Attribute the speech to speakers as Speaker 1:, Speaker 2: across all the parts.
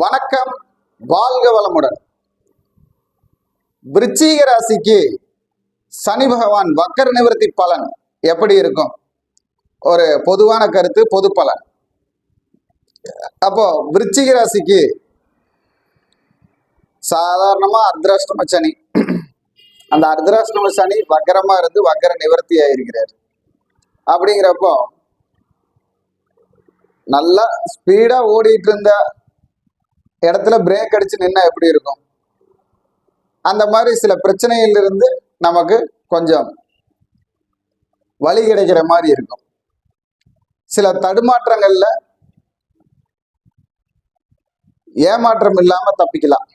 Speaker 1: வணக்கம் வாழ்க வளமுடன். விருச்சிக ராசிக்கு சனி பகவான் வக்கர நிவர்த்தி பலன் எப்படி இருக்கும்? ஒரு பொதுவான கருத்து பொது பலன். அப்போ விருச்சிக ராசிக்கு சாதாரணமா அர்த்தராஷ்டம சனி. அந்த அர்த்தராஷ்டம சனி வக்கரமா இருந்து வக்கர நிவர்த்தி ஆயிருக்கிறார். அப்படிங்கிறப்போ நல்லா ஸ்பீடா ஓடிட்டு இருந்த இடத்துல பிரேக் அடிச்சு நின்னா எப்படி இருக்கும்? அந்த மாதிரி சில பிரச்சனையிலிருந்து நமக்கு கொஞ்சம் வழி கிடைக்கிற மாதிரி இருக்கும். சில தடுமாற்றங்கள்ல ஏமாற்றம் இல்லாம தப்பிக்கலாம்.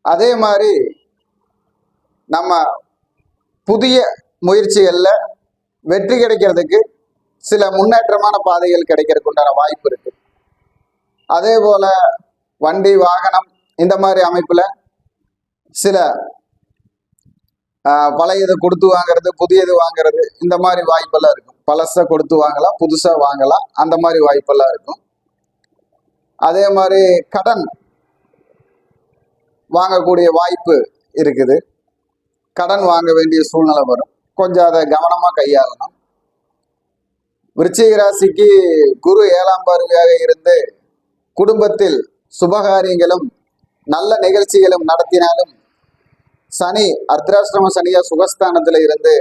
Speaker 1: அதே மாதிரி நம்ம புதிய முயற்சிகள்ல வெற்றி கிடைக்கிறதுக்கு சில முன்னேற்றமான பாதைகள் கிடைக்கிறதுக்கு உண்டான வாய்ப்பு இருக்கு. அதே போல வண்டி வாகனம் இந்த மாதிரி அமைப்புல சில பழையது கொடுத்து வாங்குறது புதியது வாங்குறது இந்த மாதிரி வாய்ப்பெல்லாம் இருக்கும். பழசை கொடுத்து வாங்கலாம் புதுசா வாங்கலாம் அந்த மாதிரி வாய்ப்பெல்லாம் இருக்கும். அதே மாதிரி கடன் வாங்கக்கூடிய வாய்ப்பு இருக்குது. கடன் வாங்க வேண்டிய சூழ்நிலை வரும். கொஞ்சம் அதை கவனமாக கையாளணும். விருச்சிக ராசிக்கு குரு ஏழாம் பார்வையாக இருந்து குடும்பத்தில் சுபகாரியங்களும் நல்ல நிகழ்ச்சிகளும் நடத்தினாலும் சனி அர்த்தராஷ்டிரம சனியா சுகஸ்தானத்தில் இருந்து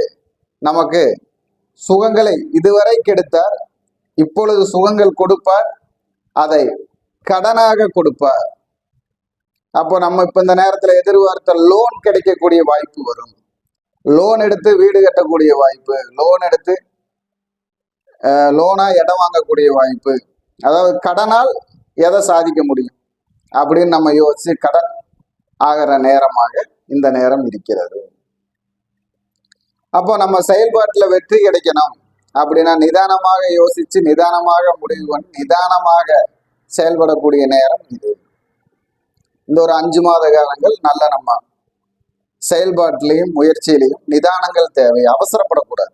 Speaker 1: நமக்கு சுகங்களை இதுவரை கெடுத்தார். இப்பொழுது சுகங்கள் கொடுப்பார். அதை கடனாக கொடுப்பார். அப்போ நம்ம இப்ப இந்த நேரத்துல எதிர்பார்த்த லோன் கிடைக்கக்கூடிய வாய்ப்பு வரும். லோன் எடுத்து வீடு கட்டக்கூடிய வாய்ப்பு லோன் எடுத்து லோனா இடம் வாங்கக்கூடிய வாய்ப்பு. அதாவது கடனால் எதை சாதிக்க முடியும்? அப்படின்னு நம்ம யோசிச்சு கடன் ஆகிற நேரமாக இந்த நேரம் இருக்கிறது. அப்போ நம்ம செயல்பாட்டில் வெற்றி கிடைக்கணும் அப்படின்னா நிதானமாக யோசிச்சு நிதானமாக முடிவு பண்ணி நிதானமாக செயல்படக்கூடிய நேரம் இது. இந்த ஒரு அஞ்சு மாத காலங்கள் நல்ல நம்ம செயல்பாட்டிலையும் முயற்சியிலையும் நிதானங்கள் தேவை. அவசரப்படக்கூடாது.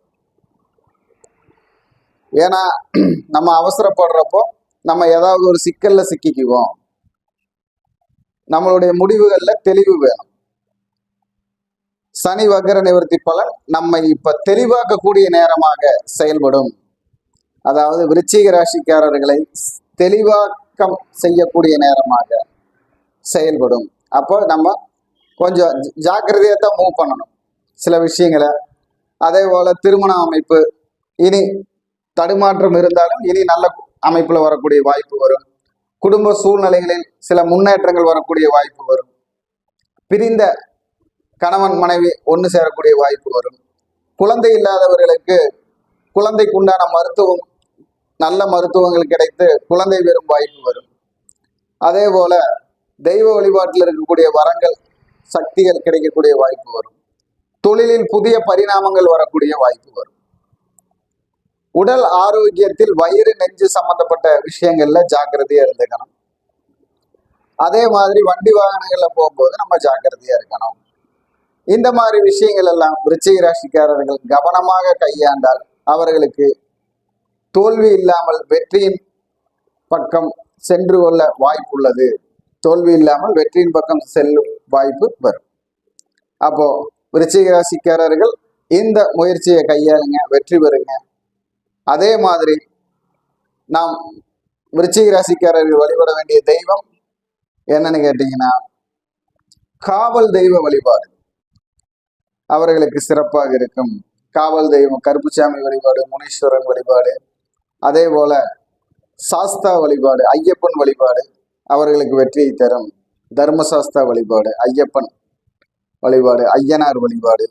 Speaker 1: ஏன்னா நம்ம அவசரப்படுறப்போ நம்ம ஏதாவது ஒரு சிக்கல்ல சிக்கிக்குவோம். நம்மளுடைய முடிவுகள்ல தெளிவு வேணும். சனி வக்கர நிவர்த்தி பலன் நம்மை இப்ப தெளிவாக்கக்கூடிய நேரமாக செயல்படும். அதாவது விருச்சிக ராசிக்காரர்களை தெளிவாக்கம் செய்யக்கூடிய நேரமாக செயல்படும். அப்போ நம்ம கொஞ்சம் ஜாக்கிரதையாக தான் மூவ் பண்ணணும். சில விஷயங்களை. அதே போல திருமண அமைப்பு. இனி தடுமாற்றம் இருந்தாலும் இனி நல்ல அமைப்புல வரக்கூடிய வாய்ப்பு வரும். குடும்ப சூழ்நிலைகளில் சில முன்னேற்றங்கள் வரக்கூடிய வாய்ப்பு வரும். பிரிந்த கணவன் மனைவி ஒன்று சேரக்கூடிய வாய்ப்பு வரும். குழந்தை இல்லாதவர்களுக்கு குழந்தைக்கு உண்டான மருத்துவம் நல்ல மருத்துவங்கள் கிடைத்து குழந்தை பெறும் வாய்ப்பு வரும். அதே போல தெய்வ வழிபாட்டில் இருக்கக்கூடிய வரங்கள் சக்திகள் கிடைக்கக்கூடிய வாய்ப்பு வரும். தொழிலில் புதிய பரிணாமங்கள் வரக்கூடிய வாய்ப்பு வரும். உடல் ஆரோக்கியத்தில் வயிறு நெஞ்சு சம்பந்தப்பட்ட விஷயங்கள்ல ஜாக்கிரதையா இருந்துக்கணும். அதே மாதிரி வண்டி வாகனங்கள்ல போகும்போது நம்ம ஜாக்கிரதையா இருக்கணும். இந்த மாதிரி விஷயங்கள் எல்லாம் விருச்சிக ராசிக்காரர்கள் கவனமாக கையாண்டால் அவர்களுக்கு தோல்வி இல்லாமல் வெற்றியின் பக்கம் சென்று கொள்ள வாய்ப்புள்ளது. தோல்வி இல்லாமல் வெற்றியின் பக்கம் செல்லும் வாய்ப்பு வரும். அப்போ விருச்சிக ராசிக்காரர்கள் இந்த முயற்சியை கையாளுங்க வெற்றி பெறுங்க. அதே மாதிரி நாம் விருச்சிக ராசிக்காரர்கள் வழிபட வேண்டிய தெய்வம் என்னன்னு கேட்டீங்கன்னா காவல் தெய்வ வழிபாடு. அவர்களுக்கு சிறப்பாக இருக்கும். காவல் தெய்வம் கருப்புசாமி வழிபாடு முனீஸ்வரன் வழிபாடு அதே போல சாஸ்தா வழிபாடு ஐயப்பன் வழிபாடு அவர்களுக்கு வெற்றியை தரும். தர்மசாஸ்தா வழிபாடு ஐயப்பன் வழிபாடு ஐயனார் வழிபாடு.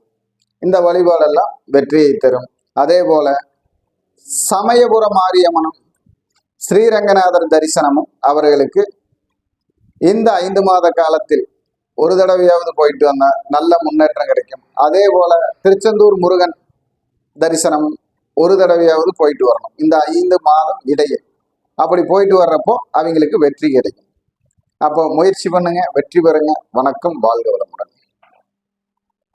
Speaker 1: இந்த வழிபாடெல்லாம் வெற்றியை தரும். அதே போல சமயபுர மாரியம்மனும் ஸ்ரீரங்கநாதர் தரிசனமும் அவர்களுக்கு இந்த ஐந்து மாத காலத்தில் ஒரு தடவையாவது போயிட்டு வந்தா நல்ல முன்னேற்றம் கிடைக்கும். அதே போல திருச்செந்தூர் முருகன் தரிசனம் ஒரு தடவையாவது போயிட்டு வரணும். இந்த ஐந்து மாதம் இடையே. அப்படி போயிட்டு வர்றப்போ அவங்களுக்கு வெற்றி கிடைக்கும். அப்போ முயற்சி பண்ணுங்க வெற்றி பெறுங்க. வணக்கம் வாழ்க வளமுடன்.